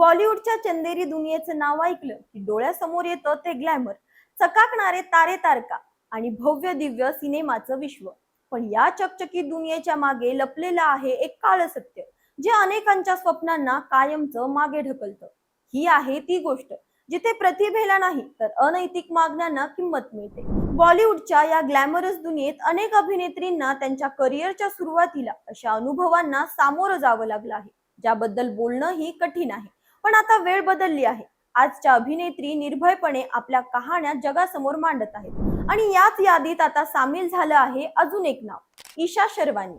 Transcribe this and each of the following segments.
बॉलिवूडच्या चंदेरी दुनियेचं नाव ऐकलं की डोळ्यासमोर येतं ते ग्लॅमर चकाकणारे तारे तारका आणि भव्य दिव्य सिनेमाचं विश्व. पण या चकचकीत दुनियेच्या मागे लपलेलं आहे एक काळ सत्य जे अनेकांच्या स्वप्नांना कायमचं मागे ढकलतं. ही आहे ती गोष्ट जिथे प्रतिभेला नाही तर अनैतिक मागण्यांना किंमत मिळते. बॉलिवूडच्या या ग्लॅमरस दुनियेत अनेक अभिनेत्रींना त्यांच्या करिअरच्या सुरुवातीला अशा अनुभवांना सामोरं जावं लागलं आहे ज्याबद्दल बोलणं ही कठीण आहे. पण आता वेळ बदलली आहे. आजच्या अभिनेत्री निर्भयपणे आपल्या कहाण्या जगासमोर मांडत आहेत. आणि याच यादीत आता सामील झालं आहे अजून एक नाव ईशा शर्वानी.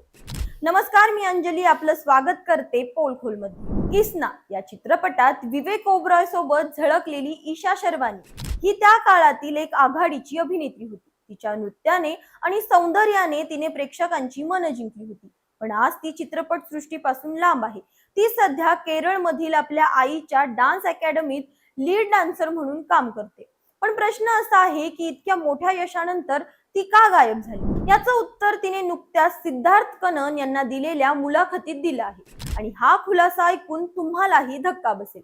नमस्कार मी अंजली. आपलं स्वागत करते पोलखोलमध्ये इस्ना या चित्रपटात विवेक ओबरॉय सोबत झळकलेली ईशा शर्वानी. ही त्या काळातील एक आघाडीची अभिनेत्री होती. तिच्या नृत्याने आणि सौंदर्याने तिने प्रेक्षकांची मन जिंकली होती. पण आज ती चित्रपट सृष्टीपासून लांब आहे. ती सध्या केरळमधील आपल्या आईच्या डान्स अकॅडमीत लीड डान्सर म्हणून काम करते. पण प्रश्न असा आहे की इतक्या मोठ्या यशानंतर ती का गायब झाली? याचं उत्तर तिने नुकत्याच सिद्धार्थ कनन यांना दिलेल्या मुलाखतीत दिलं आहे. आणि हा खुलासा ऐकून तुम्हालाही धक्का बसेल.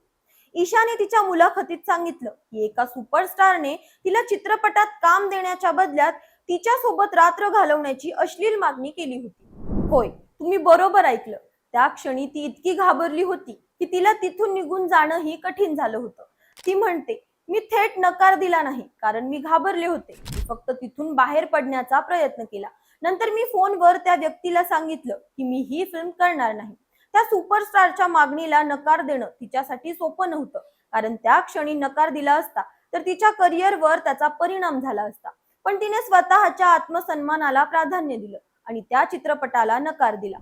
ईशाने तिच्या मुलाखतीत सांगितलं की एका सुपरस्टारने तिला चित्रपटात काम देण्याच्या बदल्यात तिच्या सोबत रात्र घालवण्याची अश्लील मागणी केली होती. होय तुम्ही बरोबर ऐकलं. त्या क्षणी ती इतकी घाबरली होती की तिला तिथून निघून जाणंही कठीण झालं होतं. ती म्हणते मी थेट नकार दिला नाही कारण मी घाबरले होते. फक्त तिथून बाहेर पडण्याचा प्रयत्न केला. नंतर मी फोनवर त्या व्यक्तीला सांगितलं की मी ही फिल्म करणार नाही. त्या सुपरस्टारच्या मागणीला नकार देणं तिच्यासाठी सोपं नव्हतं कारण त्या क्षणी नकार दिला असता तर तिच्या करिअरवर त्याचा परिणाम झाला असता. पण तिने स्वतःच्या आत्मसन्मानाला प्राधान्य दिलं आणि त्या चित्रपटाला नकार दिला.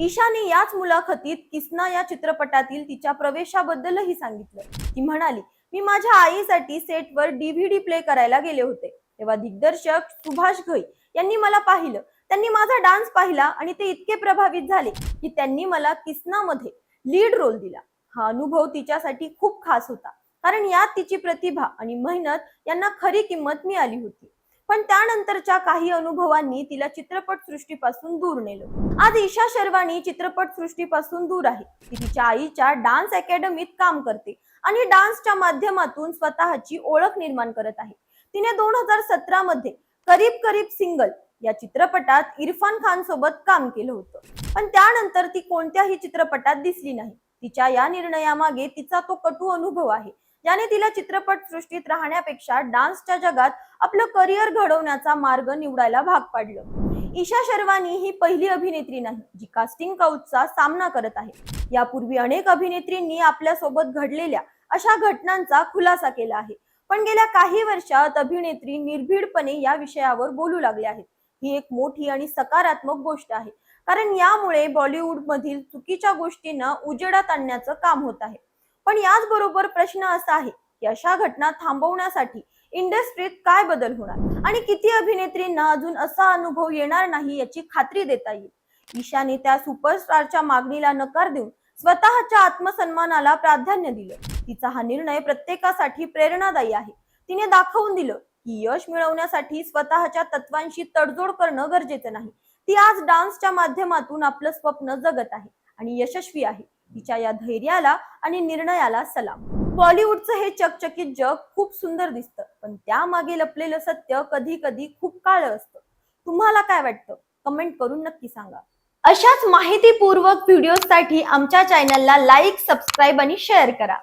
ईशाने याच मुलाखतीत किसना या चित्रपटातील तिच्या प्रवेशाबद्दलही सांगितलं. ती म्हणाली मी माझ्या आईसाठी सेटवर डीव्हीडी प्ले करायला गेले होते. तेव्हा दिग्दर्शक सुभाष घई यांनी मला पाहिलं. त्यांनी माझा डान्स पाहिला आणि ते इतके प्रभावित झाले की त्यांनी मला किसनामध्ये लीड रोल दिला. हा अनुभव तिच्यासाठी खूप खास होता. कारण यात तिची प्रतिभा आणि मेहनत यांना खरी किंमत मिळाली होती. पण त्यानंतरच्या काही अनुभवांनी तिला चित्रपट सृष्टीपासून दूर नेलं. आज ईशा शर्वानी चित्रपट सृष्टीपासून दूर आहे. ती तिच्या आईच्या डान्स अकॅडमीत काम करते आणि डान्सच्या माध्यमातून स्वतःची ओळख निर्माण करत आहे. तिने दोन हजार सतरा मध्ये करीब करीब सिंगल या चित्रपटात इरफान खान सोबत काम केलं होतं. पण त्यानंतर ती कोणत्याही चित्रपटात दिसली नाही. तिच्या या निर्णयामागे तिचा तो कटू अनुभव आहे. ज्याने तिला चित्रपट सृष्टीत राहण्यापेक्षा डान्सच्या जगात आपलं करिअर घडवण्याचा मार्ग निवडायला भाग पाडलं. ईशा शर्वानी ही पहिली अभिनेत्री नाही जी कास्टिंग काउचचा सामना करत आहे. यापूर्वी अनेक अभिनेत्रींनी आपल्यासोबत घडलेल्या अशा घटनांचा खुलासा केला आहे. पण गेल्या काही वर्षात अभिनेत्री निर्भीडपणे या विषयावर बोलू लागल्या आहेत. ही एक मोठी आणि सकारात्मक गोष्ट आहे. कारण यामुळे बॉलिवूड मधील चुकीच्या गोष्टींना उजेडात आणण्याचं काम होत आहे. पण याचबरोबर प्रश्न असा आहे की अशा घटना थांबवण्यासाठी इंडस्ट्रीत काय बदल होणार? आणि किती अभिनेत्रींना अजून असा अनुभव येणार नाही याची खात्री देता येईल? ईशाने त्या सुपरस्टारच्या मागणीला नकार देऊन स्वतःच्या आत्मसन्मानाला प्राधान्य दिलं. तिचा हा निर्णय प्रत्येकासाठी प्रेरणादायी आहे. तिने दाखवून दिलं की यश मिळवण्यासाठी स्वतःच्या तत्वांशी तडजोड करणं गरजेचं नाही. ती आज डान्सच्या माध्यमातून आपलं स्वप्न जगत आहे आणि यशस्वी आहे. तिच्या या धैर्याला आणि निर्णयाला सलाम. बॉलिवूडचं हे चकचकीत जग खूप सुंदर दिसतं पण त्यामागे लपलेलं सत्य कधी कधी खूप काळं असतं. तुम्हाला काय वाटतं? कमेंट करून नक्की सांगा. अशाच माहितीपूर्वक व्हिडिओसाठी आमच्या चॅनलला लाईक सबस्क्राईब आणि शेअर करा.